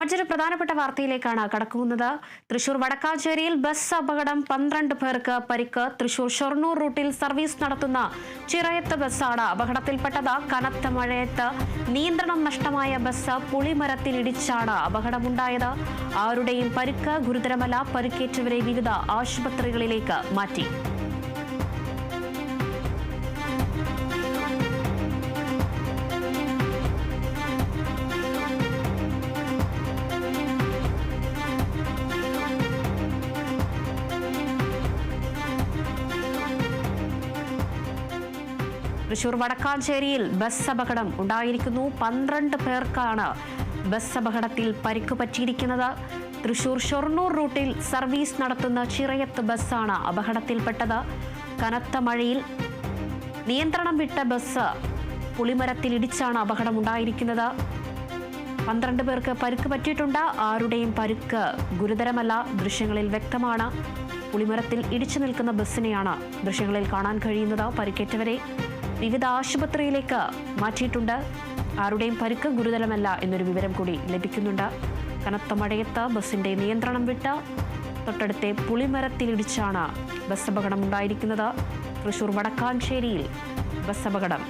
മറ്റൊരു പ്രധാനപ്പെട്ട വാർത്തയിലേക്കാണ് കടക്കുന്നത്. തൃശൂർ വടക്കാഞ്ചേരിയിൽ ബസ് അപകടം പന്ത്രണ്ട് പേർക്ക് പരിക്ക്. തൃശൂർ ഷൊർണൂർ റൂട്ടിൽ സർവീസ് നടത്തുന്ന ചിറയത്ത് ബസ്സാണ് അപകടത്തിൽപ്പെട്ടത്. കനത്ത മഴയത്ത് നിയന്ത്രണം നഷ്ടമായ ബസ് പുളിമരത്തിൽ ഇടിച്ചാണ് അപകടമുണ്ടായത്. ആരുടെയും പരിക്ക് ഗുരുതരമല്ല. പരിക്കേറ്റവരെ വിവിധ ആശുപത്രികളിലേക്ക് മാറ്റി. തൃശൂർ വടക്കാഞ്ചേരിയിൽ ബസ് അപകടം ഉണ്ടായിരിക്കുന്നു. പന്ത്രണ്ട് പേർക്കാണ് ബസ് അപകടത്തിൽ പരിക്ക് പറ്റിയിരിക്കുന്നത്. തൃശൂർ ഷൊർണൂർ റൂട്ടിൽ സർവീസ് നടത്തുന്ന ചിറയത്ത് ബസ്സാണ് അപകടത്തിൽപ്പെട്ടത്. കനത്ത മഴയിൽ നിയന്ത്രണം വിട്ട ബസ് പുളിമരത്തിൽ ഇടിച്ചാണ് അപകടമുണ്ടായിരിക്കുന്നത് പന്ത്രണ്ട് പേർക്ക് പരുക്ക് പറ്റിയിട്ടുണ്ട്. ആരുടെയും പരുക്ക് ഗുരുതരമല്ല. ദൃശ്യങ്ങളിൽ വ്യക്തമാണ്. പുളിമരത്തിൽ ഇടിച്ചു നിൽക്കുന്ന ബസ്സിനെയാണ് ദൃശ്യങ്ങളിൽ കാണാൻ കഴിയുന്നത്. പരിക്കേറ്റവരെ വിവിധ ആശുപത്രിയിലേക്ക് മാറ്റിയിട്ടുണ്ട്. ആരുടെയും പരുക്ക് ഗുരുതരമല്ല എന്നൊരു വിവരം കൂടി ലഭിക്കുന്നുണ്ട്. കനത്ത മഴയത്ത് ബസ്സിന്റെ നിയന്ത്രണം വിട്ട് തൊട്ടടുത്തെ പുളിമരത്തിലിടിച്ചാണ് ബസ് അപകടം ഉണ്ടായിരിക്കുന്നത്. തൃശൂർ വടക്കാഞ്ചേരിയിൽ ബസ് അപകടം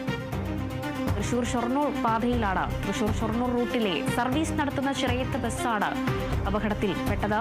തൃശൂർ ഷൊർണൂർ പാതയിലാണ് തൃശൂർ ഷൊർണൂർ റൂട്ടിലെ സർവീസ് നടത്തുന്ന ചിറയത്ത് ബസ്സാണ് അപകടത്തിൽ പെട്ടത്.